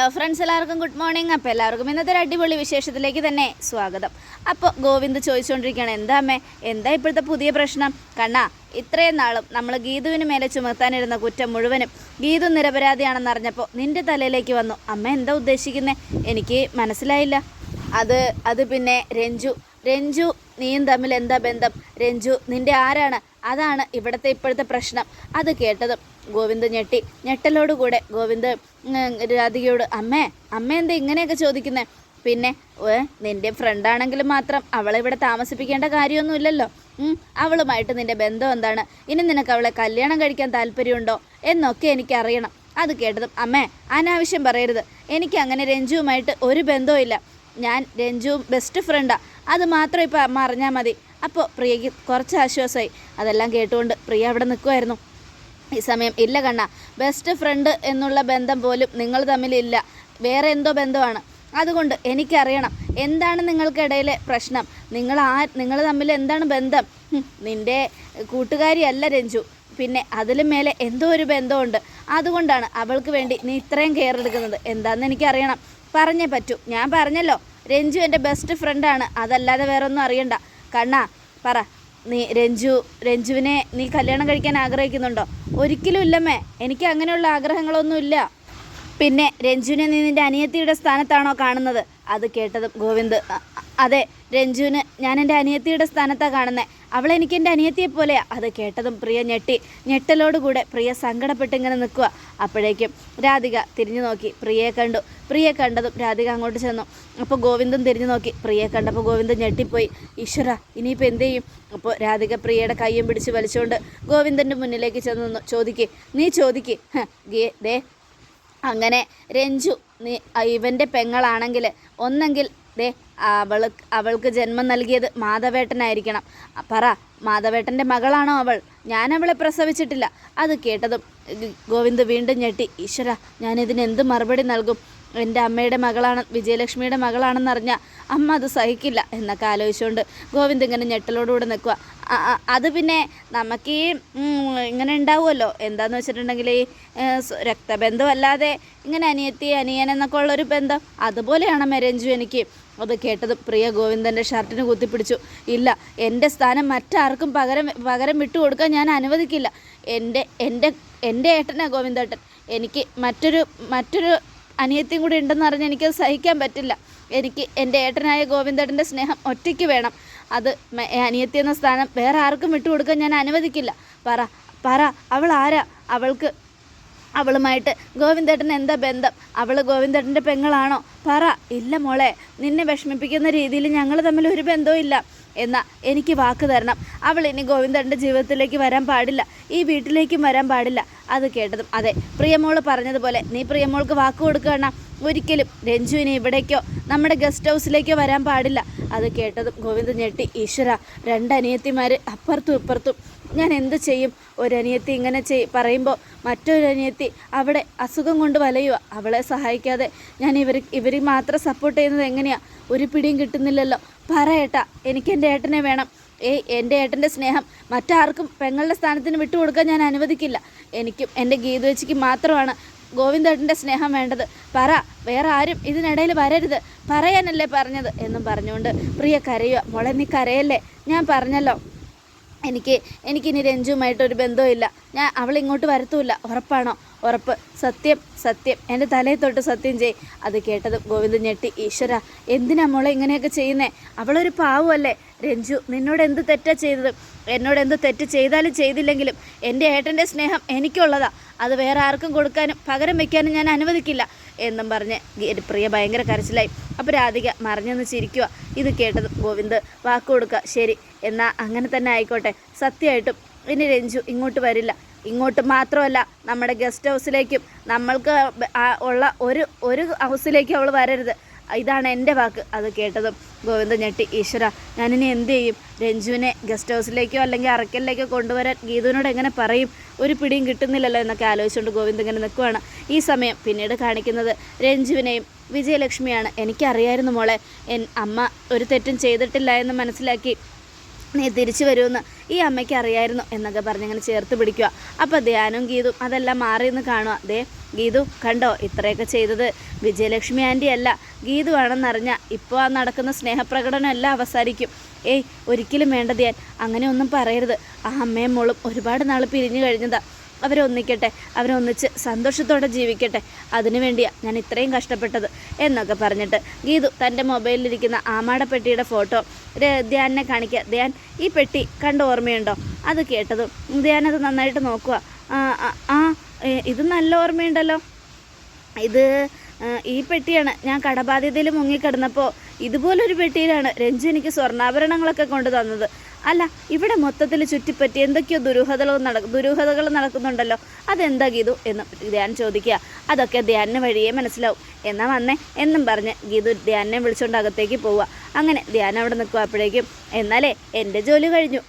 Hello friends എല്ലാവർക്കും good morning അപ്പോൾ എല്ലാവർക്കും ഇന്നത്തെ ഒരു അടിപൊളി വിശേഷത്തിലേക്ക് തന്നെ സ്വാഗതം. അപ്പോൾ ഗോവിന്ദ് ചോദിച്ചുകൊണ്ടിരിക്കുകയാണ് എന്താ അമ്മേ? എന്താ ഇപ്പോഴത്തെ പുതിയ പ്രശ്നം? കണ്ണാ ഇത്രയും നാളും നമ്മൾ ഗീതുവിന് മേലെ ചുമത്താനിരുന്ന കുറ്റം മുഴുവനും ഗീതു നിരപരാധിയാണെന്ന് അറിഞ്ഞപ്പോൾ നിന്റെ തലയിലേക്ക് വന്നു. അമ്മ എന്താ ഉദ്ദേശിക്കുന്നത് എനിക്ക് മനസ്സിലായില്ല. അത് അത് പിന്നെ രഞ്ജു. രഞ്ജു നീയും തമ്മിൽ എന്താ ബന്ധം? രഞ്ജു നിന്റെ ആരാണ്? അതാണ് ഇവിടുത്തെ ഇപ്പോഴത്തെ പ്രശ്നം. അത് കേട്ടതും ഗോവിന്ദ് ഞെട്ടി. ഞെട്ടലോടുകൂടെ ഗോവിന്ദ് രാധികയോട് അമ്മേ അമ്മ എന്താ ഇങ്ങനെയൊക്കെ ചോദിക്കുന്നത് പിന്നെ നിന്റെ ഫ്രണ്ടാണെങ്കിലും മാത്രം അവളെ ഇവിടെ താമസിപ്പിക്കേണ്ട കാര്യമൊന്നുമില്ലല്ലോ അവളുമായിട്ട് നിന്റെ ബന്ധം എന്താണ്? ഇനി നിനക്ക് അവളെ കല്യാണം കഴിക്കാൻ താല്പര്യമുണ്ടോ? എന്നൊക്കെ എനിക്കറിയണം. അത് കേട്ടതും അമ്മേ അനാവശ്യം പറയരുത്. എനിക്ക് അങ്ങനെ രഞ്ജുവുമായിട്ട് ഒരു ബന്ധവും ഇല്ല ഞാൻ രഞ്ജുവും ബെസ്റ്റ് ഫ്രണ്ടാണ് അത് മാത്രം ഇപ്പോൾ അമ്മ അറിഞ്ഞാൽ മതി. അപ്പോൾ പ്രിയയ്ക്ക് കുറച്ച് ആശ്വാസമായി. അതെല്ലാം കേട്ടുകൊണ്ട് പ്രിയ അവിടെ നിൽക്കുമായിരുന്നു ഈ സമയം ഇല്ല കണ്ണ. ബെസ്റ്റ് ഫ്രണ്ട് എന്നുള്ള ബന്ധം പോലും നിങ്ങൾ തമ്മിലില്ല വേറെ എന്തോ ബന്ധമാണ്. അതുകൊണ്ട് എനിക്കറിയണം എന്താണ് നിങ്ങൾക്കിടയിലെ പ്രശ്നം. നിങ്ങൾ ആ നിങ്ങൾ തമ്മിൽ എന്താണ് ബന്ധം? നിന്റെ കൂട്ടുകാരി കൂട്ടുകാരിയല്ല രഞ്ജു. പിന്നെ അതിലും മേലെ എന്തോ ഒരു ബന്ധമുണ്ട്. അതുകൊണ്ടാണ് അവൾക്ക് വേണ്ടി നീ ഇത്രയും കെയർ എടുക്കുന്നത്. എന്താണെന്ന് എനിക്കറിയണം. പറഞ്ഞേ പറ്റൂ. ഞാൻ പറഞ്ഞല്ലോ. രഞ്ജു എന്റെ ബെസ്റ്റ് ഫ്രണ്ടാണ് അതല്ലാതെ വേറൊന്നും അറിയണ്ട. കണ്ണാ പറ. നീ രഞ്ജു രഞ്ജുവിനെ നീ കല്യാണം കഴിക്കാൻ ആഗ്രഹിക്കുന്നുണ്ടോ? ഒരിക്കലും ഇല്ലമ്മേ. എനിക്ക് അങ്ങനെയുള്ള ആഗ്രഹങ്ങളൊന്നുമില്ല. പിന്നെ രഞ്ജുവിനെ നീ നിന്റെ അനിയത്തിയുടെ സ്ഥാനത്താണോ കാണുന്നത്? അത് കേട്ടതും ഗോവിന്ദ് "അ- അ- അതെ. രഞ്ജുവിന് ഞാൻ എന്റെ അനിയത്തിയുടെ സ്ഥാനത്താണ് കാണുന്നത് അവൾ എനിക്ക് എന്റെ അനിയത്തിയെ പോലെയാ. അത് കേട്ടതും പ്രിയ ഞെട്ടി. ഞെട്ടലോടുകൂടെ പ്രിയ സങ്കടപ്പെട്ട് ഇങ്ങനെ നിൽക്കുക അപ്പോഴേക്കും രാധിക തിരിഞ്ഞു നോക്കി. പ്രിയയെ കണ്ടു. പ്രിയെ കണ്ടതും രാധിക അങ്ങോട്ട് ചെന്നു. അപ്പോൾ ഗോവിന്ദൻ തിരിഞ്ഞു നോക്കി. പ്രിയയെ കണ്ടപ്പോൾ ഗോവിന്ദൻ ഞെട്ടിപ്പോയി. ഈശ്വര ഇനിയിപ്പോൾ എന്ത് ചെയ്യും? അപ്പോൾ രാധിക പ്രിയയുടെ കയ്യും പിടിച്ച് വലിച്ചുകൊണ്ട് ഗോവിന്ദന്റെ മുന്നിലേക്ക് ചെന്ന് നിന്നു. ചോദിക്ക് നീ ചോദിക്ക്. ദേ. അങ്ങനെ രഞ്ജു നീ ഇവന്റെ പെങ്ങളാണെങ്കിൽ ഒന്നെങ്കിൽ ദേ അവൾ അവൾക്ക് ജന്മം നൽകിയത് മാധവേട്ടനായിരിക്കണം. പറ മാധവേട്ടന്റെ മകളാണോ അവൾ? ഞാൻ അവളെ പ്രസവിച്ചിട്ടില്ല. അത് കേട്ടതും ഗോവിന്ദ് വീണ്ടും ഞെട്ടി. ഈശ്വര ഞാനിതിന് എന്ത് മറുപടി നൽകും? എന്റെ അമ്മയുടെ മകളാണ് വിജയലക്ഷ്മിയുടെ മകളാണെന്നറിഞ്ഞ അമ്മ അത് സഹിക്കില്ല എന്നൊക്കെ ആലോചിച്ചുകൊണ്ട് ഗോവിന്ദ് ഇങ്ങനെ ഞെട്ടലോടുകൂടെ നിൽക്കുക അത് പിന്നെ നമുക്ക് ഈ ഇങ്ങനെ ഉണ്ടാവുമല്ലോ. എന്താന്ന് വെച്ചിട്ടുണ്ടെങ്കിൽ ഈ രക്തബന്ധമല്ലാതെ ഇങ്ങനെ അനിയത്തി അനിയൻ എന്നൊക്കെ ഉള്ളൊരു ബന്ധം. അതുപോലെയാണ് മെരഞ്ജു എനിക്ക്. അത് കേട്ടത് പ്രിയ ഗോവിന്ദന്റെ ഷർട്ടിന് കുത്തിപ്പിടിച്ചു. ഇല്ല എന്റെ സ്ഥാനം മറ്റാർക്കും പകരം പകരം വിട്ടുകൊടുക്കാൻ ഞാൻ അനുവദിക്കില്ല. എന്റെ എന്റെ എന്റെ ഏട്ടനാണ് ഗോവിന്ദേട്ടൻ. എനിക്ക് മറ്റൊരു മറ്റൊരു അനിയത്തിയും കൂടി ഉണ്ടെന്ന് അറിഞ്ഞ് എനിക്കത് സഹിക്കാൻ പറ്റില്ല. എനിക്ക് എന്റെ ഏട്ടനായ ഗോവിന്ദേട്ടന്റെ സ്നേഹം ഒറ്റയ്ക്ക് വേണം. അത് അനിയത്തി എന്ന സ്ഥാനം വേറെ ആർക്കും വിട്ടുകൊടുക്കാൻ ഞാൻ അനുവദിക്കില്ല. പറ പറ അവൾ ആരാ? അവൾക്ക് അവളുമായിട്ട് ഗോവിന്ദേട്ടൻ എന്താ ബന്ധം? അവൾ ഗോവിന്ദേട്ടന്റെ പെങ്ങളാണോ? പറ ഇല്ല മോളെ നിന്നെ വിഷമിപ്പിക്കുന്ന രീതിയിൽ ഞങ്ങൾ തമ്മിൽ ഒരു ബന്ധവും ഇല്ല. എന്നാ എനിക്ക് വാക്ക് തരണം. അവൾ ഇനി ഗോവിന്ദന്റെ ജീവിതത്തിലേക്ക് വരാൻ പാടില്ല. ഈ വീട്ടിലേക്കും വരാൻ പാടില്ല. അത് കേട്ടതും അതെ. പ്രിയമോൾ പറഞ്ഞതുപോലെ നീ പ്രിയമോൾക്ക് വാക്ക് കൊടുക്കണം ഒരിക്കലും രഞ്ജുവിനെ ഇവിടേക്കോ നമ്മുടെ ഗസ്റ്റ് ഹൗസിലേക്കോ വരാൻ പാടില്ല. അത് കേട്ടതും ഗോവിന്ദൻ ഞെട്ടി. ഈശ്വര രണ്ടനിയത്തിമാർ അപ്പുറത്തും ഇപ്പുറത്തും ഞാൻ എന്ത് ചെയ്യും? ഒരനിയത്തി ഇങ്ങനെ ചെയ് പറയുമ്പോൾ മറ്റൊരനിയത്തി അവിടെ അസുഖം കൊണ്ട് വലയുക അവളെ സഹായിക്കാതെ ഞാൻ ഇവർ ഇവർ മാത്രം സപ്പോർട്ട് ചെയ്യുന്നത് എങ്ങനെയാണ് ഒരു പിടിയും കിട്ടുന്നില്ലല്ലോ. പറ ഏട്ടാ എനിക്ക് എന്റെ ഏട്ടനെ വേണം. ഏയ് എന്റെ ഏട്ടന്റെ സ്നേഹം മറ്റാർക്കും പെങ്ങളുടെ സ്ഥാനത്തിന് വിട്ടുകൊടുക്കാൻ ഞാൻ അനുവദിക്കില്ല. എനിക്കും എന്റെ ഗീതുവച്ചിക്ക് മാത്രമാണ് ഗോവിന്ദേട്ടന്റെ സ്നേഹം വേണ്ടത്. പറ വേറെ ആരും ഇതിനിടയിൽ വരരുത്. പറയാനല്ലേ പറഞ്ഞത്? എന്നും പറഞ്ഞുകൊണ്ട് പ്രിയ കരയുക മോളെ നീ കരയല്ലേ? ഞാൻ പറഞ്ഞല്ലോ. എനിക്ക് എനിക്കിനി രഞ്ജുവുമായിട്ടൊരു ബന്ധമില്ല ഞാൻ അവൾ ഇങ്ങോട്ട് വരത്തുമില്ല. ഉറപ്പാണോ? ഉറപ്പ്. സത്യം സത്യം. എന്റെ തലയിൽ തൊട്ട് സത്യം ചെയ് അത് കേട്ടത് ഗോവിന്ദൻ ഞെട്ടി. ഈശ്വര എന്തിനാ മോളെ ഇങ്ങനെയൊക്കെ ചെയ്യുന്നേ? അവളൊരു പാവമല്ലേ? രഞ്ജു നിന്നോട് എന്ത് തെറ്റാ ചെയ്തത്? എന്നോട് എന്ത് തെറ്റ് ചെയ്താലും ചെയ്തില്ലെങ്കിലും എന്റെ ഏട്ടന്റെ സ്നേഹം എനിക്കുള്ളതാ. അത് വേറെ ആർക്കും കൊടുക്കാനും പകരം വെക്കാനും ഞാൻ അനുവദിക്കില്ല എന്നും പറഞ്ഞ് പ്രിയ ഭയങ്കര കരച്ചിലായി. അപ്പോൾ രാധിക മറിഞ്ഞൊന്ന് ചിരിക്കുക ഇത് കേട്ടത് ഗോവിന്ദ് വാക്ക് കൊടുക്കുക ശരി. എന്നാൽ അങ്ങനെ തന്നെ ആയിക്കോട്ടെ. സത്യമായിട്ടും ഇനി രഞ്ജു ഇങ്ങോട്ട് വരില്ല. ഇങ്ങോട്ട് മാത്രമല്ല നമ്മുടെ ഗസ്റ്റ് ഹൗസിലേക്കും നമ്മൾക്ക് ഉള്ള ഒരു ഒരു ഹൗസിലേക്കും അവൾ വരരുത്. ഇതാണ് എന്റെ വാക്ക്. അത് കേട്ടതും ഗോവിന്ദ ഞെട്ടി ഈശ്വര ഞാനിനി എന്ത് ചെയ്യും? രഞ്ജുവിനെ ഗസ്റ്റ് ഹൗസിലേക്കോ അല്ലെങ്കിൽ അറക്കലിലേക്കോ കൊണ്ടുവരാൻ ഗീതുവിനോട് എങ്ങനെ പറയും? ഒരു പിടിയും കിട്ടുന്നില്ലല്ലോ എന്നൊക്കെ ആലോചിച്ചുകൊണ്ട് ഗോവിന്ദ് ഇങ്ങനെ നിൽക്കുവാണ്. ഈ സമയം പിന്നീട് കാണിക്കുന്നത് രഞ്ജുവിനെയും വിജയലക്ഷ്മിയാണ്. എനിക്കറിയായിരുന്നു മോളെ എൻ അമ്മ ഒരു തെറ്റും ചെയ്തിട്ടില്ല എന്ന് മനസ്സിലാക്കി നീ തിരിച്ചു വരുമെന്ന് ഈ അമ്മയ്ക്ക് അറിയായിരുന്നു എന്നൊക്കെ പറഞ്ഞിങ്ങനെ ചേർത്ത് പിടിക്കുക. അപ്പോൾ ധ്യാനും ഗീതും അതെല്ലാം മാറി മാറിയെന്ന് കാണുക ദേ ഗീതു കണ്ടോ? ഇത്രയൊക്കെ ചെയ്തത് വിജയലക്ഷ്മി ആന്റി അല്ല. ഗീതു ആണെന്നറിഞ്ഞ ഇപ്പോൾ ആ നടക്കുന്ന സ്നേഹപ്രകടനം എല്ലാം അവസാനിക്കും. ഏയ് ഒരിക്കലും വേണ്ട ധ്യാൻ. അങ്ങനെ ഒന്നും പറയരുത്. ആ അമ്മയും മോളും ഒരുപാട് നാൾ പിരിഞ്ഞു കഴിഞ്ഞതാ. അവരൊന്നിക്കട്ടെ അവരൊന്നിച്ച് സന്തോഷത്തോടെ ജീവിക്കട്ടെ. അതിനു വേണ്ടിയാണ് ഞാൻ ഇത്രയും കഷ്ടപ്പെട്ടത് എന്നൊക്കെ പറഞ്ഞിട്ട് ഗീതു തന്റെ മൊബൈലിലിരിക്കുന്ന ആമാടപ്പെട്ടിയുടെ ഫോട്ടോ ധ്യാനെ കാണിക്കുക. ധ്യാൻ ഈ പെട്ടി കണ്ട ഓർമ്മയുണ്ടോ? അത് കേട്ടതും ധ്യാൻ അത് നന്നായിട്ട് നോക്കുക. ആ ഇത് നല്ല ഓർമ്മയുണ്ടല്ലോ. ഇത് ഈ പെട്ടിയാണ്. ഞാൻ കടബാധ്യതയിൽ മുങ്ങിക്കിടന്നപ്പോൾ ഇതുപോലൊരു പെട്ടിയിലാണ് രഞ്ജു എനിക്ക് സ്വർണാഭരണങ്ങളൊക്കെ കൊണ്ടു തന്നത്. അല്ല ഇവിടെ മൊത്തത്തിൽ ചുറ്റിപ്പറ്റി എന്തൊക്കെയോ ദുരൂഹതകൾ നട ദുരൂഹതകൾ നടക്കുന്നുണ്ടല്ലോ. അതെന്താ ഗീതു എന്ന് ധ്യാൻ ചോദിക്കുക. അതൊക്കെ ധ്യാനിന് വഴിയേ മനസ്സിലാവും. എന്നാ വന്നേ? എന്നും പറഞ്ഞ് ഗീതു ധ്യാനിനെ വിളിച്ചുകൊണ്ട് അകത്തേക്ക് പോവുക. അങ്ങനെ ധ്യാനം അവിടെ നിൽക്കുക അപ്പോഴേക്കും എന്നാലേ എന്റെ ജോലി കഴിഞ്ഞു.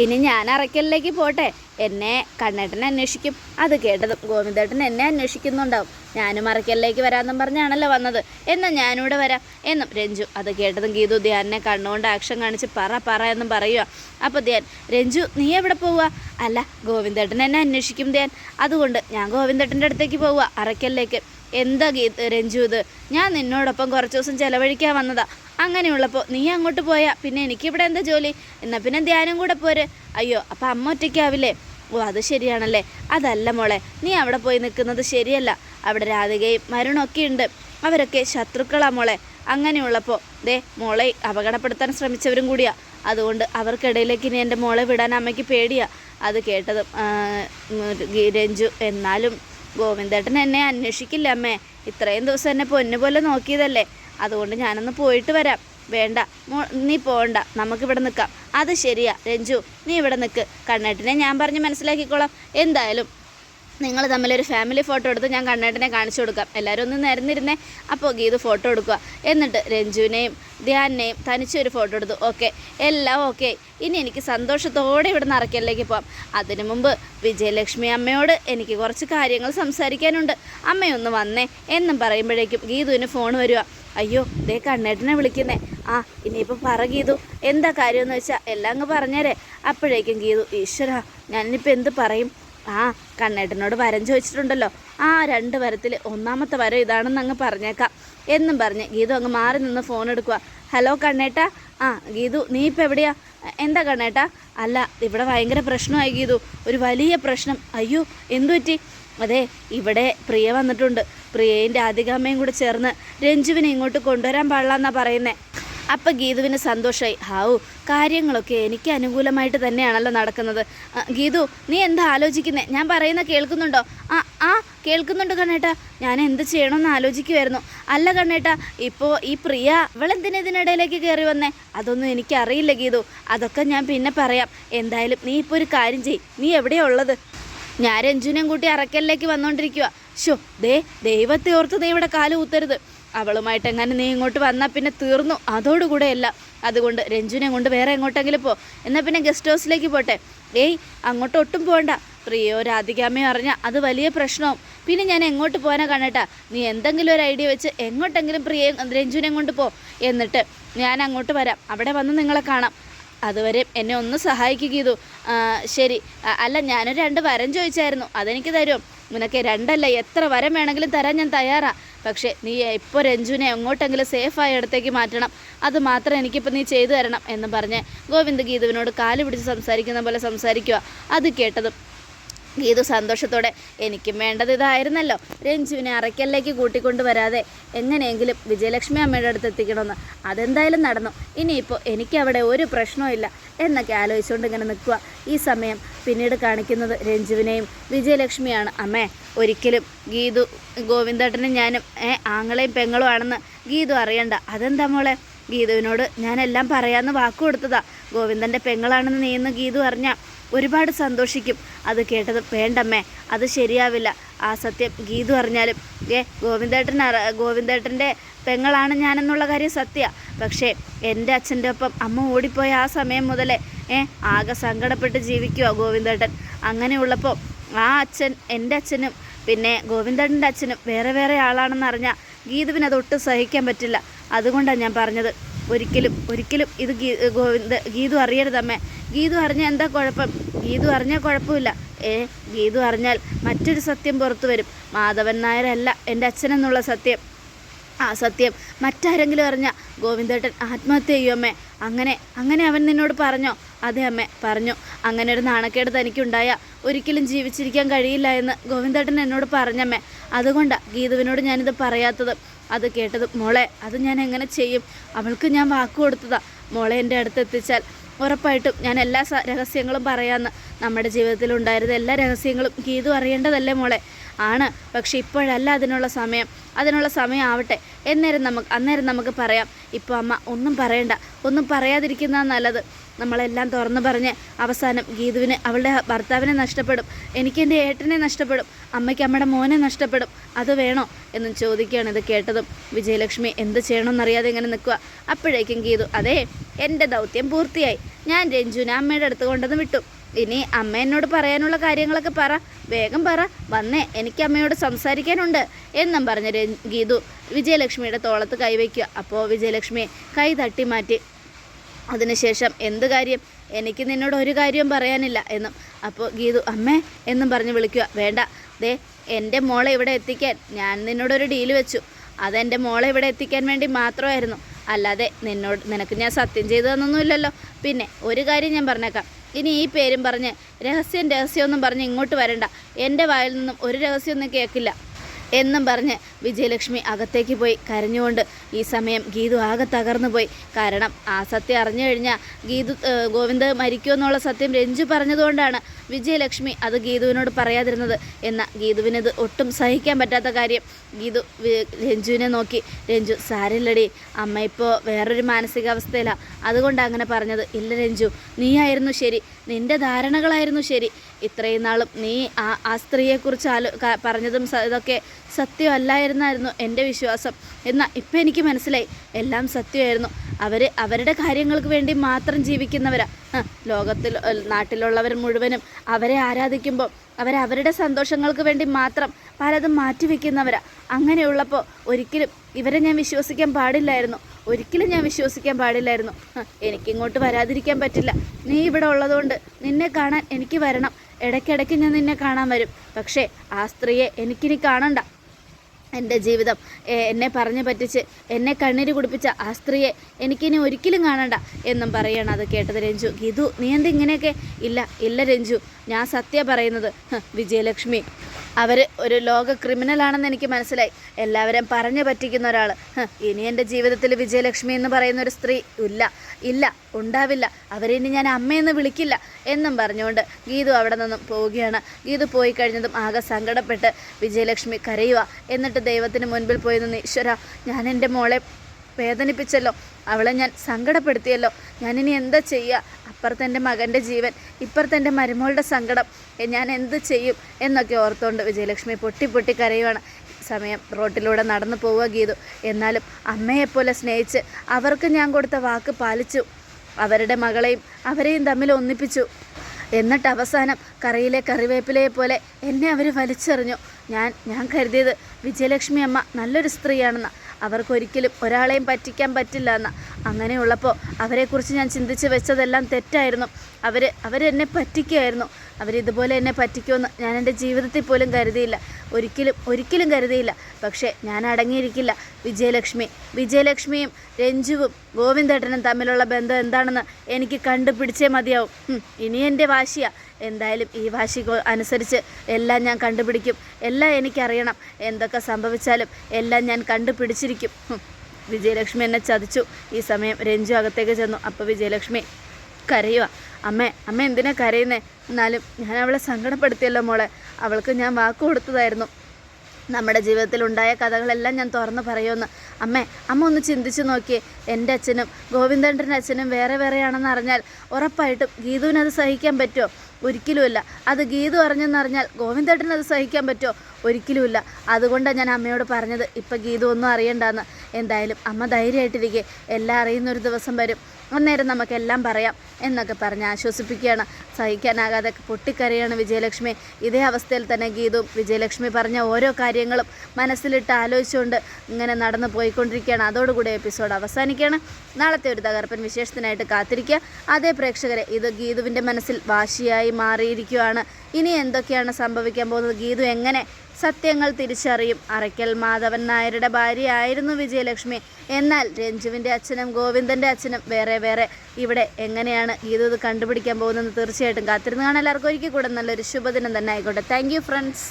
ഇനി ഞാൻ അറയ്ക്കലിലേക്ക് പോട്ടെ. എന്നെ കണ്ണേട്ടനെ അന്വേഷിക്കും. അത് കേട്ടതും ഗോവിന്ദേട്ടൻ എന്നെ അന്വേഷിക്കുന്നുണ്ടാവും. ഞാനും അറയ്ക്കലിലേക്ക് വരാമെന്നും പറഞ്ഞാണല്ലോ വന്നത്. എന്നാൽ ഞാനിവിടെ വരാം. എന്നും രഞ്ജു അത് കേട്ടതും ഗീതു ധ്യാനെ കണ്ണുകൊണ്ട് ആക്ഷൻ കാണിച്ച് പറ പറ എന്നും പറയുക അപ്പോൾ ധ്യാൻ രഞ്ജു നീ എവിടെ പോവുക അല്ല ഗോവിന്ദേട്ടൻ എന്നെ അന്വേഷിക്കും ധ്യാൻ. അതുകൊണ്ട് ഞാൻ ഗോവിന്ദേട്ടന്റെ അടുത്തേക്ക് പോവുക അറയ്ക്കലിലേക്ക്. എന്താ ഗീ രഞ്ജു ഇത്? ഞാൻ നിന്നോടൊപ്പം കുറച്ച് ദിവസം ചിലവഴിക്കാൻ വന്നതാ. അങ്ങനെയുള്ളപ്പോൾ നീ അങ്ങോട്ട് പോയാൽ പിന്നെ എനിക്കിവിടെ എന്താ ജോലി? എന്നാൽ പിന്നെ ധ്യാനം കൂടെ പോര്. അയ്യോ അപ്പം അമ്മ ഒറ്റയ്ക്കാവില്ലേ? ഓ അത് ശരിയാണല്ലേ? അതല്ല മോളെ നീ അവിടെ പോയി നിൽക്കുന്നത് ശരിയല്ല. അവിടെ രാധികയും മരുണൊക്കെ ഉണ്ട്. അവരൊക്കെ ശത്രുക്കളാ മോളെ. അങ്ങനെയുള്ളപ്പോൾ ദേ മോളെ അപകടപ്പെടുത്താൻ ശ്രമിച്ചവരും കൂടിയാ. അതുകൊണ്ട് അവർക്കിടയിലേക്ക് ഇനി എന്റെ മോളെ വിടാൻ അമ്മയ്ക്ക് പേടിയാ. അത് കേട്ടതും രഞ്ജു എന്നാലും ഗോവിന്ദേട്ടൻ എന്നെ അന്വേഷിക്കില്ല അമ്മേ. ഇത്രയും ദിവസം എന്നെ പൊന്നുപോലെ നോക്കിയതല്ലേ? അതുകൊണ്ട് ഞാനൊന്ന് പോയിട്ട് വരാം. വേണ്ട. നീ പോണ്ട. നമുക്കിവിടെ നിൽക്കാം അത് ശരിയാ. രഞ്ജു നീ ഇവിടെ നിൽക്ക് കണ്ണേട്ടിനെ ഞാൻ പറഞ്ഞ് മനസ്സിലാക്കിക്കോളാം. എന്തായാലും നിങ്ങൾ തമ്മിലൊരു ഫാമിലി ഫോട്ടോ എടുത്ത് ഞാൻ കണ്ണേട്ടനെ കാണിച്ചു കൊടുക്കാം. എല്ലാവരും ഒന്ന് നിരന്നിരുന്നേ. അപ്പോൾ ഗീത് ഫോട്ടോ എടുക്കുക. എന്നിട്ട് രഞ്ജുവിനെയും ധ്യാനിനെയും തനിച്ചൊരു ഫോട്ടോ എടുത്തു. ഓക്കെ എല്ലാം ഓക്കെ ഇനി എനിക്ക് സന്തോഷത്തോടെ ഇവിടെ നിറയ്ക്കലിലേക്ക് പോകാം അതിനു മുമ്പ് വിജയലക്ഷ്മി അമ്മയോട് എനിക്ക് കുറച്ച് കാര്യങ്ങൾ സംസാരിക്കാനുണ്ട്. അമ്മയൊന്ന് വന്നേ എന്നും പറയുമ്പോഴേക്കും ഗീതുവിന് ഫോൺ വരിക അയ്യോ ദേ കണ്ണേട്ടനെ വിളിക്കുന്നേ. ആ ഇനിയിപ്പോൾ പറ ഗീതു. എന്താ കാര്യമെന്ന് വെച്ചാൽ എല്ലാം അങ്ങ് പറഞ്ഞേരെ. അപ്പോഴേക്കും ഗീതു ഈശ്വര ഞാനിപ്പോൾ എന്ത് പറയും? ആ കണ്ണേട്ടനോട് വരം ചോദിച്ചിട്ടുണ്ടല്ലോ. ആ രണ്ട് വരത്തിൽ ഒന്നാമത്തെ വരം ഇതാണെന്ന് അങ്ങ് പറഞ്ഞേക്കാം. എന്നും പറഞ്ഞ് ഗീതു അങ്ങ് മാറി നിന്ന് ഫോൺ എടുക്കുക ഹലോ കണ്ണേട്ടാ. ആ ഗീതു നീ ഇപ്പം എവിടെയാ? എന്താ കണ്ണേട്ടാ? അല്ല ഇവിടെ ഭയങ്കര പ്രശ്നമായി ഗീതു. ഒരു വലിയ പ്രശ്നം. അയ്യോ എന്തു പറ്റി? അതെ ഇവിടെ പ്രിയ വന്നിട്ടുണ്ട്. പ്രിയേന്റെ അധികാമ്മയും കൂടെ ചേർന്ന് രഞ്ജുവിനെ ഇങ്ങോട്ട് കൊണ്ടുവരാൻ പാടില്ല എന്നാണ് പറയുന്നേ. അപ്പം ഗീതുവിന് സന്തോഷമായി ഹാവു കാര്യങ്ങളൊക്കെ എനിക്ക് അനുകൂലമായിട്ട് തന്നെയാണല്ലോ നടക്കുന്നത്. ഗീതു നീ എന്താ ആലോചിക്കുന്നേ? ഞാൻ പറയുന്ന കേൾക്കുന്നുണ്ടോ? ആ ആ കേൾക്കുന്നുണ്ട് കണ്ണേട്ടാ. ഞാൻ എന്ത് ചെയ്യണമെന്ന് ആലോചിക്കുമായിരുന്നു അല്ല കണ്ണേട്ടാ ഇപ്പോൾ ഈ പ്രിയ ഇവളെന്തിനാ ഇതിനിടയിലേക്ക് കയറി വന്നേ? അതൊന്നും എനിക്കറിയില്ല ഗീതു. അതൊക്കെ ഞാൻ പിന്നെ പറയാം. എന്തായാലും നീ ഇപ്പോൾ ഒരു കാര്യം ചെയ് നീ എവിടെയാ ഉള്ളത്? ഞാൻ രഞ്ജുനെയും കൂട്ടി അറക്കലിലേക്ക് വന്നുകൊണ്ടിരിക്കുക ഷോ ദേ ദൈവത്തെ ഓർത്ത് നീ ഇവിടെ കാൽ ഊത്തരുത്. അവളുമായിട്ട് എങ്ങനെ നീ ഇങ്ങോട്ട് വന്നാൽ പിന്നെ തീർന്നു. അതോടുകൂടെ അല്ല. അതുകൊണ്ട് രഞ്ജുനെ കൊണ്ട് വേറെ എങ്ങോട്ടെങ്കിലും പോ. എന്നാൽ പിന്നെ ഗസ്റ്റ് ഹൗസിലേക്ക് പോട്ടെ. ഏയ് അങ്ങോട്ട് ഒട്ടും പോകണ്ട പ്രിയോ രാധികാമ്മയോ അറിഞ്ഞാൽ അത് വലിയ പ്രശ്നവും. പിന്നെ ഞാൻ എങ്ങോട്ട് പോകാനാ കാണട്ടാ നീ എന്തെങ്കിലും ഒരു ഐഡിയ വെച്ച് എങ്ങോട്ടെങ്കിലും പ്രിയ രഞ്ജുവിനെ കൊണ്ട് പോ. എന്നിട്ട് ഞാൻ അങ്ങോട്ട് വരാം. അവിടെ വന്ന് നിങ്ങളെ കാണാം. അതുവരെ എന്നെ ഒന്ന് സഹായിക്കുക ചെയ്തു ശരി. അല്ല ഞാനൊരു രണ്ട് വരം ചോദിച്ചായിരുന്നു. അതെനിക്ക് തരും നിനക്ക് രണ്ടല്ല എത്ര വരം വേണമെങ്കിലും തരാൻ ഞാൻ തയ്യാറാണ് പക്ഷേ നീ ഇപ്പോൾ രഞ്ജുവിനെ എങ്ങോട്ടെങ്കിലും സേഫായ ഇടത്തേക്ക് മാറ്റണം. അത് മാത്രം എനിക്കിപ്പോൾ നീ ചെയ്തു തരണം എന്ന് പറഞ്ഞ് ഗോവിന്ദ് ഗീതുവിനോട് കാൽ പിടിച്ച് സംസാരിക്കുന്ന പോലെ സംസാരിക്കുക അത് കേട്ടതും ഗീതു സന്തോഷത്തോടെ എനിക്കും വേണ്ടത് ഇതായിരുന്നല്ലോ. രഞ്ജുവിനെ അറയ്ക്കലിലേക്ക് കൂട്ടിക്കൊണ്ട് വരാതെ എങ്ങനെയെങ്കിലും വിജയലക്ഷ്മി അമ്മയുടെ അടുത്ത് എത്തിക്കണമെന്ന് അതെന്തായാലും നടന്നു. ഇനിയിപ്പോൾ എനിക്കവിടെ ഒരു പ്രശ്നവും എന്നൊക്കെ ആലോചിച്ചുകൊണ്ട് ഇങ്ങനെ നിൽക്കുക ഈ സമയം പിന്നീട് കാണിക്കുന്നത് രഞ്ജുവിനെയും വിജയലക്ഷ്മിയാണ്. അമ്മേ ഒരിക്കലും ഗീതു ഗോവിന്ദേട്ടനും ഞാനും ഏ ആങ്ങളെയും പെങ്ങളും ആണെന്ന് ഗീതു അറിയണ്ട. അതെന്താ മോളെ? ഗീതുവിനോട് ഞാനെല്ലാം പറയാമെന്ന് വാക്ക് കൊടുത്തതാ ഗോവിന്ദന്റെ പെങ്ങളാണെന്ന് നീന്ന് ഗീതു അറിഞ്ഞാൽ ഒരുപാട് സന്തോഷിക്കും. അത് കേട്ടത് വേണ്ടമ്മേ അത് ശരിയാവില്ല. ആ സത്യം ഗീതു അറിഞ്ഞാലും ഏ ഗോവിന്ദേട്ടൻ അറ ഗോവിന്ദേട്ടന്റെ പെങ്ങളാണ് ഞാനെന്നുള്ള കാര്യം സത്യ. പക്ഷേ എന്റെ അച്ഛന്റെ ഒപ്പം അമ്മ ഓടിപ്പോയ ആ സമയം മുതലേ ഏ ആകെ സങ്കടപ്പെട്ട് ജീവിക്കുക ഗോവിന്ദേട്ടൻ. അങ്ങനെയുള്ളപ്പോൾ ആ അച്ഛൻ എന്റെ അച്ഛനും പിന്നെ ഗോവിന്ദേട്ടന്റെ അച്ഛനും വേറെ വേറെ ആളാണെന്ന് അറിഞ്ഞാൽ ഗീതുവിന് അത് ഒട്ടും സഹിക്കാൻ പറ്റില്ല. അതുകൊണ്ടാണ് ഞാൻ പറഞ്ഞത്. ഒരിക്കലും ഒരിക്കലും ഇത് ഗീ ഗോവിന്ദ ഗീതു അറിയരുതമ്മേ. ഗീതു അറിഞ്ഞാൽ എന്താ കുഴപ്പം? ഗീതു അറിഞ്ഞാൽ കുഴപ്പമില്ല. ഏ ഗീതു അറിഞ്ഞാൽ മറ്റൊരു സത്യം പുറത്തു വരും. മാധവൻ നായരല്ല എന്റെ അച്ഛനെന്നുള്ള സത്യം. ആ സത്യം മറ്റാരെങ്കിലും അറിഞ്ഞ? ഗോവിന്ദേട്ടൻ ആത്മഹത്യ ചെയ്യും അമ്മേ. അങ്ങനെ അങ്ങനെ അവൻ നിന്നോട് പറഞ്ഞോ? അതെ അമ്മേ പറഞ്ഞു. അങ്ങനെ ഒരു നാണക്കേട് തനിക്കുണ്ടായ ഒരിക്കലും ജീവിച്ചിരിക്കാൻ കഴിയില്ല എന്ന് ഗോവിന്ദേട്ടൻ എന്നോട് പറഞ്ഞമ്മേ. അതുകൊണ്ടാണ് ഗീതുവിനോട് ഞാനിത് പറയാത്തത്. അത് കേട്ടത് മോളെ അത് ഞാൻ എങ്ങനെ ചെയ്യും? അവൾക്ക് ഞാൻ വാക്ക് കൊടുത്തതാ. മോളെ എന്റെ അടുത്ത് എത്തിച്ചാൽ ഉറപ്പായിട്ടും ഞാൻ എല്ലാ രഹസ്യങ്ങളും പറയാമെന്ന് നമ്മുടെ ജീവിതത്തിൽ ഉണ്ടായിരുന്ന എല്ലാ രഹസ്യങ്ങളും ഗീതു അറിയേണ്ടതല്ലേ മോളെ? ആണ്. പക്ഷെ ഇപ്പോഴല്ല അതിനുള്ള സമയം. അതിനുള്ള സമയം ആവട്ടെ. എന്നേരം നമുക്ക് അന്നേരം നമുക്ക് പറയാം ഇപ്പോൾ അമ്മ ഒന്നും പറയണ്ട ഒന്നും പറയാതിരിക്കുന്ന നല്ലത്. നമ്മളെല്ലാം തുറന്നു പറഞ്ഞ് അവസാനം ഗീതുവിന് അവളുടെ ഭർത്താവിനെ നഷ്ടപ്പെടും എനിക്ക് എന്റെ ഏട്ടനെ നഷ്ടപ്പെടും അമ്മയ്ക്ക് അമ്മയുടെ മോനെ നഷ്ടപ്പെടും അത് വേണോ എന്നും ചോദിക്കുകയാണ് ഇത് കേട്ടതും. വിജയലക്ഷ്മി എന്ത് ചെയ്യണമെന്നറിയാതെ ഇങ്ങനെ നിൽക്കുക. അപ്പോഴേക്കും ഗീതു അതെ എന്റെ ദൗത്യം പൂർത്തിയായി. ഞാൻ രഞ്ജുവിനെ അമ്മയുടെ അടുത്ത് കൊണ്ടുവന്ന് വിട്ടു. ഇനി അമ്മ എന്നോട് പറയാനുള്ള കാര്യങ്ങളൊക്കെ പറ. വേഗം പറ. വന്നേ. എനിക്ക് അമ്മയോട് സംസാരിക്കാനുണ്ട് എന്നും പറഞ്ഞ് ഗീതു വിജയലക്ഷ്മിയുടെ തോളത്ത് കൈവയ്ക്കുക അപ്പോൾ വിജയലക്ഷ്മി കൈ തട്ടി മാറ്റി. അതിനുശേഷം എന്ത് കാര്യം? എനിക്ക് നിന്നോട് ഒരു കാര്യവും പറയാനില്ല എന്നും. അപ്പോൾ ഗീതു അമ്മേ എന്നും പറഞ്ഞ് വിളിക്കുക. വേണ്ട. ദേ എന്റെ മോളെ ഇവിടെ എത്തിക്കാൻ ഞാൻ നിന്നോടൊരു ഡീൽ വെച്ചു. അതെന്റെ മോളെ ഇവിടെ എത്തിക്കാൻ വേണ്ടി മാത്രമായിരുന്നു. അല്ലാതെ നിന്നോട് നിനക്ക് ഞാൻ സത്യം ചെയ്തു തന്നൊന്നുമില്ലല്ലോ പിന്നെ ഒരു കാര്യം ഞാൻ പറഞ്ഞേക്കാം. ഇനി ഈ പേരും പറഞ്ഞ് രഹസ്യം രഹസ്യമൊന്നും പറഞ്ഞ് ഇങ്ങോട്ട് വരണ്ട. എന്റെ വായിൽ നിന്നും ഒരു രഹസ്യമൊന്നും കേൾക്കില്ല. എന്നും പറഞ്ഞ് വിജയലക്ഷ്മി അകത്തേക്ക് പോയി കരഞ്ഞുകൊണ്ട് ഈ സമയം ഗീതു ആകെ തകർന്നു പോയി. കാരണം ആ സത്യം അറിഞ്ഞു കഴിഞ്ഞാൽ ഗീതു ഗോവിന്ദ് മരിക്കുമെന്നുള്ള സത്യം രഞ്ജു പറഞ്ഞതുകൊണ്ടാണ്. വിജയലക്ഷ്മി അത് ഗീതുവിനോട് പറയാതിരുന്നത്. എന്ന ഗീതുവിനത് ഒട്ടും സഹിക്കാൻ പറ്റാത്ത കാര്യം. ഗീതു രഞ്ജുവിനെ നോക്കി രഞ്ജു സാരില്ലടി അമ്മ ഇപ്പോൾ വേറൊരു മാനസികാവസ്ഥയിലാണ് അതുകൊണ്ട് അങ്ങനെ പറഞ്ഞത്. ഇല്ല രഞ്ജു നീയായിരുന്നു ശരി. നിന്റെ ധാരണകളായിരുന്നു ശരി. ഇത്രയും നാളും നീ ആ ആ സ്ത്രീയെക്കുറിച്ച് ആലോ പറഞ്ഞതും ഇതൊക്കെ സത്യമല്ലായിരുന്നായിരുന്നു എന്റെ വിശ്വാസം. എന്നാൽ ഇപ്പം എനിക്ക് മനസ്സിലായി. എല്ലാം സത്യമായിരുന്നു. അവർ അവരുടെ കാര്യങ്ങൾക്ക് വേണ്ടി മാത്രം ജീവിക്കുന്നവരാ. ലോകത്തിൽ നാട്ടിലുള്ളവർ മുഴുവനും അവരെ ആരാധിക്കുമ്പോൾ അവരവരുടെ സന്തോഷങ്ങൾക്ക് വേണ്ടി മാത്രം പലതും മാറ്റിവെക്കുന്നവരാ അങ്ങനെയുള്ളപ്പോൾ ഒരിക്കലും ഇവരെ ഞാൻ വിശ്വസിക്കാൻ പാടില്ലായിരുന്നു. ഒരിക്കലും ഞാൻ വിശ്വസിക്കാൻ പാടില്ലായിരുന്നു. എനിക്കിങ്ങോട്ട് വരാതിരിക്കാൻ പറ്റില്ല. നീ ഇവിടെ ഉള്ളതുകൊണ്ട് നിന്നെ കാണാൻ എനിക്ക് വരണം. ഇടയ്ക്കിടയ്ക്ക് ഞാൻ നിന്നെ കാണാൻ വരും. പക്ഷേ ആ സ്ത്രീയെ എനിക്കിനി കാണണ്ട. എന്റെ ജീവിതം എന്നെ പറഞ്ഞു പറ്റിച്ച് എന്നെ കണ്ണീര് കുടിപ്പിച്ച ആ സ്ത്രീയെ എനിക്കിനി ഒരിക്കലും കാണണ്ട എന്നും പറയണം അത് കേട്ടത് രഞ്ജു. ഗീതു നീ എന്ത് ഇങ്ങനെയൊക്കെ ഇല്ല ഇല്ല രഞ്ജു ഞാൻ സത്യ പറയുന്നത് വിജയലക്ഷ്മി. അവർ ഒരു ലോക ക്രിമിനലാണെന്ന് എനിക്ക് മനസ്സിലായി. എല്ലാവരും പറഞ്ഞു പറ്റിക്കുന്ന ഒരാൾ. ഇനി എന്റെ ജീവിതത്തിൽ വിജയലക്ഷ്മി എന്ന് പറയുന്ന ഒരു സ്ത്രീ ഇല്ല. ഇല്ല ഉണ്ടാവില്ല. അവരിനി ഞാൻ അമ്മയെന്ന് വിളിക്കില്ല എന്നും പറഞ്ഞുകൊണ്ട് ഗീതു അവിടെ നിന്നും പോവുകയാണ്. ഗീതു പോയി കഴിഞ്ഞതും ആകെ സങ്കടപ്പെട്ട് വിജയലക്ഷ്മി കരയുക എന്നിട്ട് ദൈവത്തിന് മുൻപിൽ പോയി നിന്ന് ഈശ്വര ഞാൻ എന്റെ മോളെ വേദനിപ്പിച്ചല്ലോ. അവളെ ഞാൻ സങ്കടപ്പെടുത്തിയല്ലോ. ഞാനിനി എന്താ ചെയ്യുക അപ്പുറത്തെ എന്റെ മകന്റെ ജീവൻ ഇപ്പുറത്തെ എന്റെ മരുമോളുടെ സങ്കടം ഞാൻ എന്ത് ചെയ്യും? എന്നൊക്കെ ഓർത്തുകൊണ്ട് വിജയലക്ഷ്മി പൊട്ടി പൊട്ടി കരയുവാണ്. സമയം റോട്ടിലൂടെ നടന്നു പോവുക ഗീതു. എന്നാലും അമ്മയെപ്പോലെ സ്നേഹിച്ച് അവർക്ക് ഞാൻ കൊടുത്ത വാക്ക് പാലിച്ചു. അവരുടെ മകളെയും അവരെയും തമ്മിൽ ഒന്നിപ്പിച്ചു. എന്നിട്ട് അവസാനം കറിയിലെ കറിവേപ്പിലയെ പോലെ എന്നെ അവർ വലിച്ചെറിഞ്ഞു. ഞാൻ ഞാൻ കരുതിയത് വിജയലക്ഷ്മി അമ്മ നല്ലൊരു സ്ത്രീയാണെന്ന്. അവർക്കൊരിക്കലും ഒരാളെയും പറ്റിക്കാൻ പറ്റില്ല എന്ന്. അങ്ങനെയുള്ളപ്പോൾ അവരെക്കുറിച്ച് ഞാൻ ചിന്തിച്ച് വെച്ചതെല്ലാം തെറ്റായിരുന്നു. അവർ അവരെന്നെ പറ്റിക്കുകയായിരുന്നു അവരിതുപോലെ എന്നെ പറ്റിക്കുമെന്ന് ഞാൻ എന്റെ ജീവിതത്തിൽ പോലും കരുതിയില്ല. ഒരിക്കലും ഒരിക്കലും കരുതിയില്ല. പക്ഷേ ഞാൻ അടങ്ങിയിരിക്കില്ല. വിജയലക്ഷ്മി വിജയലക്ഷ്മിയും രഞ്ജുവും ഗോവിന്ദേട്ടനും തമ്മിലുള്ള ബന്ധം എന്താണെന്ന് എനിക്ക് കണ്ടുപിടിച്ചേ മതിയാവും. ഇനി എന്റെ വാശിയാ. എന്തായാലും ഈ വാശി അനുസരിച്ച് എല്ലാം ഞാൻ കണ്ടുപിടിക്കും. എല്ലാം എനിക്കറിയണം. എന്തൊക്കെ സംഭവിച്ചാലും എല്ലാം ഞാൻ കണ്ടുപിടിച്ചിരിക്കും. വിജയലക്ഷ്മി എന്നെ ചതിച്ചു. ഈ സമയം രഞ്ജു അകത്തേക്ക് ചെന്നു. അപ്പോൾ വിജയലക്ഷ്മി കരയുക അമ്മ അമ്മ എന്തിനാ കരയുന്നേ? എന്നാലും ഞാൻ അവളെ സങ്കടപ്പെടുത്തിയല്ലോ മോളെ. അവൾക്ക് ഞാൻ വാക്ക് കൊടുത്തതായിരുന്നു. നമ്മുടെ ജീവിതത്തിൽ ഉണ്ടായ കഥകളെല്ലാം ഞാൻ തുറന്ന് പറയുമെന്ന്. അമ്മേ അമ്മ ഒന്ന് ചിന്തിച്ച് നോക്കിയേ. എന്റെ അച്ഛനും ഗോവിന്ദന്റെ അച്ഛനും വേറെ വേറെയാണെന്ന് അറിഞ്ഞാൽ ഉറപ്പായിട്ടും ഗീതുവിന് അത് സഹിക്കാൻ പറ്റുമോ? ഒരിക്കലുമില്ല. അത് ഗീതു അറിഞ്ഞെന്നറിഞ്ഞാൽ ഗോവിന്ദേട്ടന് അത് സഹിക്കാൻ പറ്റുമോ? ഒരിക്കലുമില്ല. അതുകൊണ്ടാണ് ഞാൻ അമ്മയോട് പറഞ്ഞത്. ഇപ്പം ഗീതു ഒന്നും അറിയണ്ടെന്ന്. എന്തായാലും അമ്മ ധൈര്യമായിട്ടിരിക്കെ. എല്ലാം അറിയുന്നൊരു ദിവസം വരും. അന്നേരം നമുക്കെല്ലാം പറയാം എന്നൊക്കെ പറഞ്ഞ് ആശ്വസിപ്പിക്കുകയാണ്. സഹിക്കാനാകാതെ പൊട്ടിക്കരയാണ് വിജയലക്ഷ്മി. ഇതേ അവസ്ഥയിൽ തന്നെ ഗീതും വിജയലക്ഷ്മി പറഞ്ഞ ഓരോ കാര്യങ്ങളും മനസ്സിലിട്ട് ആലോചിച്ചുകൊണ്ട് ഇങ്ങനെ നടന്നു പോയിക്കൊണ്ടിരിക്കുകയാണ്. അതോടുകൂടി എപ്പിസോഡ് അവസാനിക്കുകയാണ്. നാളത്തെ ഒരു തകർപ്പൻ വിശേഷത്തിനായിട്ട് കാത്തിരിക്കുക. അതേ പ്രേക്ഷകരെ ഇത് ഗീതുവിന്റെ മനസ്സിൽ വാശിയായി മാറിയിരിക്കുകയാണ്. ഇനി എന്തൊക്കെയാണ് സംഭവിക്കാൻ പോകുന്നത്? ഗീതു എങ്ങനെ സത്യങ്ങൾ തിരിച്ചറിയും. അറയ്ക്കൽ മാധവൻ നായരുടെ ഭാര്യയായിരുന്നു വിജയലക്ഷ്മി. എന്നാൽ രഞ്ജുവിന്റെ അച്ഛനും ഗോവിന്ദന്റെ അച്ഛനും വേറെ വേറെ. ഇവിടെ എങ്ങനെയാണ് ഗീതു കണ്ടുപിടിക്കാൻ പോകുന്നത് തീർച്ചയായിട്ടും കാത്തിരുന്ന് കാണാൻ എല്ലാവർക്കും ഒരിക്കൽ കൂടെ നല്ലൊരു ശുഭദിനം തന്നെ ആയിക്കോട്ടെ. Thank friends